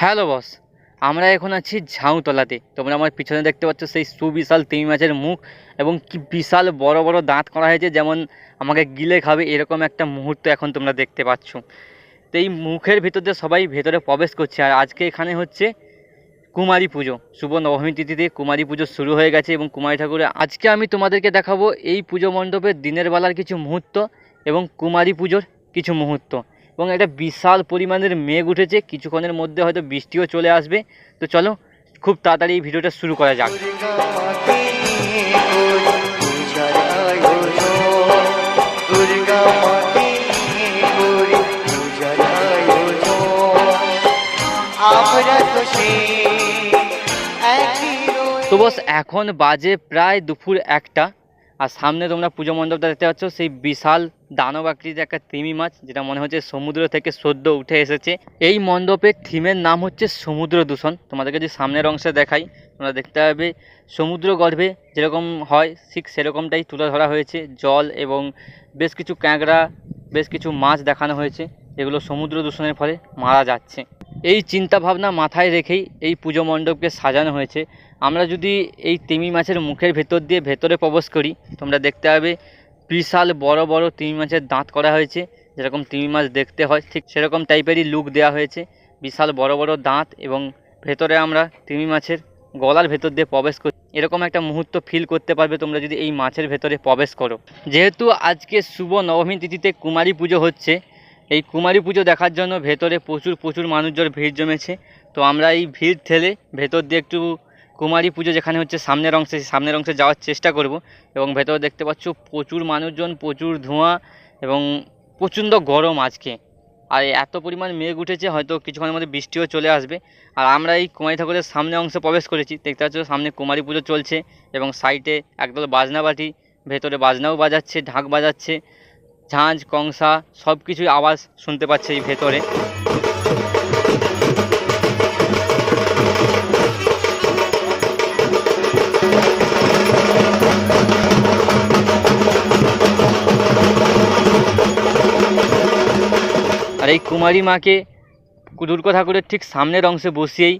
Hello boss, আমরা এখন আছি ঝাউতলাতে। তোমরা আমার পিছনে দেখতে পাচ্ছ সেই সুবিশাল তিমি মাছের মুখ এবং কি বিশাল বড় বড় দাঁত করা হয়েছে, যেমন আমাকে গিলে খাবে এরকম একটা মুহূর্ত এখন তোমরা দেখতে পাচ্ছ। তো এই মুখের ভিতর সবাই ভেতরে প্রবেশ করছে, আর আজকে এখানে হচ্ছে কুমারী পুজো। শুভ নবমী তিথিতে কুমারী পুজো শুরু হয়ে গেছে এবং কুমারী ঠাকুরের আজকে আমি তোমাদেরকে দেখাবো এই পুজো মণ্ডপের দিনের বেলার কিছু মুহূর্ত এবং কুমারী পুজোর কিছু মুহূর্ত। এবং একটা বিশাল পরিমাণের মেঘ উঠেছে। কিছুক্ষণের মধ্যে হয়তো বৃষ্টিও চলে আসবে। তো চলো, খুব তাড়াতাড়ি ভিডিওটা শুরু করা যাক। তো বস, এখন বাজে প্রায় দুপুর একটা। আর সামনে তোমরা পুজো মণ্ডপটা দেখতে পাচ্ছ, সেই বিশাল দানব আকৃতির একটা তিমি মাছ, যেটা মনে হচ্ছে সমুদ্র থেকে সদ্য উঠে এসেছে। এই মণ্ডপের থিমের নাম হচ্ছে সমুদ্র দূষণ। তোমাদেরকে যদি সামনের অংশে দেখাই, তোমরা দেখতে পাবে সমুদ্র গর্ভে যেরকম হয়, ঠিক সেরকমটাই তুলে ধরা হয়েছে। জল এবং বেশ কিছু ক্যাঁকড়া, বেশ কিছু মাছ দেখানো হয়েছে। যেগুলো সমুদ্র দূষণের ফলে মারা যাচ্ছে। এই চিন্তা ভাবনা মাথায় রেখেই এই পুজো মণ্ডপকে সাজানো হয়েছে। আমরা যদি এই তিমি মাছের মুখের ভেতর দিয়ে ভেতরে প্রবেশ করি, তোমরা দেখতে পাবে বিশাল বড় বড় তিমি মাছের দাঁত করা হয়েছে। যেরকম তিমি মাছ দেখতে হয়, ঠিক সেরকম টাইপেরই লুক দেওয়া হয়েছে। বিশাল বড় বড় দাঁত এবং ভেতরে আমরা তিমি মাছের গলার ভেতর দিয়ে প্রবেশ করি এরকম একটা মুহূর্ত ফিল করতে পারবে তোমরা যদি এই মাছের ভেতরে প্রবেশ করো। যেহেতু আজকে শুভ নবমী তিথিতে কুমারী পুজো হচ্ছে এই কুমারী পুজো দেখার জন্য ভেতরে প্রচুর প্রচুর মানুষজন ভিড় জমেছে। তো আমরা এই ভিড় ঠেলে ভেতর দিয়ে একটু কুমারী পুজো যেখানে হচ্ছে সামনের অংশে সামনের অংশে যাওয়ার চেষ্টা করব এবং ভেতরে দেখতে পাচ্ছ প্রচুর মানুষজন, প্রচুর ধোঁয়া এবং প্রচণ্ড গরম আজকে। আর এত পরিমাণ মেঘ উঠেছে, হয়তো কিছুক্ষণের মধ্যে বৃষ্টিও চলে আসবে। আর আমরা এই কুমারী ঠাকুরের সামনে অংশে প্রবেশ করেছি, দেখতে পাচ্ছ সামনে কুমারী পুজো চলছে এবং সাইডে একদল বাজনা বাটি ভেতরে বাজনাও বাজাচ্ছে, ঢাক বাজাচ্ছে। ঝাঁঝ, কংসা সব কিছুই আওয়াজ শুনতে পাচ্ছে এই ভেতরে। আর এই কুমারী মাকে দুর্গা ঠাকুরের ঠিক সামনের অংশে বসিয়েই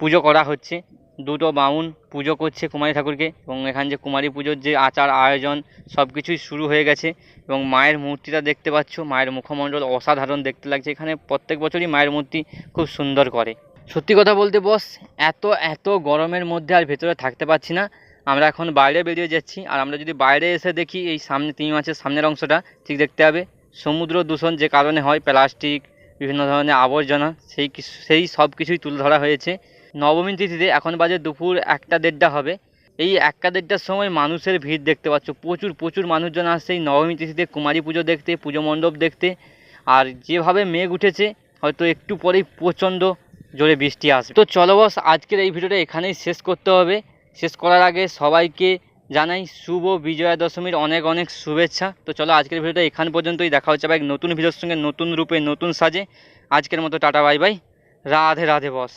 পুজো করা হচ্ছে। দুটো বামুন পুজো করছে কুমারী ঠাকুরকে এবং এখানে যে কুমারী পুজোর যে আচার, আয়োজন সব কিছুই শুরু হয়ে গেছে এবং মায়ের মূর্তিটা দেখতে পাচ্ছ। মায়ের মুখমণ্ডল অসাধারণ দেখতে লাগছে। এখানে প্রত্যেক বছরই মায়ের মূর্তি খুব সুন্দর করে। সত্যি কথা বলতে বস, এত এত গরমের মধ্যে আর ভেতরে থাকতে পারছি না। আমরা এখন বাইরে বেরিয়ে যাচ্ছি আর আমরা যদি বাইরে এসে দেখি এই সামনে তিন মাছের সামনের অংশটা, ঠিক দেখতে হবে সমুদ্র দূষণ যে কারণে হয়, প্লাস্টিক, বিভিন্ন ধরনের আবর্জনা, সেই সেই সব কিছুই তুলে ধরা হয়েছে। নবমী তিথিতে এখন বাজে দুপুর একটা দেড়টা হবে। এই একটা দেড়টার সময় মানুষের ভিড় দেখতে পাচ্ছ। প্রচুর প্রচুর মানুষজন আসছে এই নবমী তিথিতে, কুমারী পুজো দেখতে, পুজো মণ্ডপ দেখতে। আর যেভাবে মেঘ উঠেছে, হয়তো একটু পরেই প্রচণ্ড জোরে বৃষ্টি আসবে। তো চলো বস, আজকের এই ভিডিওটা এখানেই শেষ করতে হবে। শেষ করার আগে সবাইকে জানাই শুভ বিজয়া দশমীর অনেক অনেক শুভেচ্ছা। তো চলো আজকের ভিডিওটা এখান পর্যন্তই। দেখা হচ্ছে এক নতুন ভিডিওর সঙ্গে, নতুন রূপে, নতুন সাজে। আজকের মতো tata, bye bye. Radhe Radhe boss.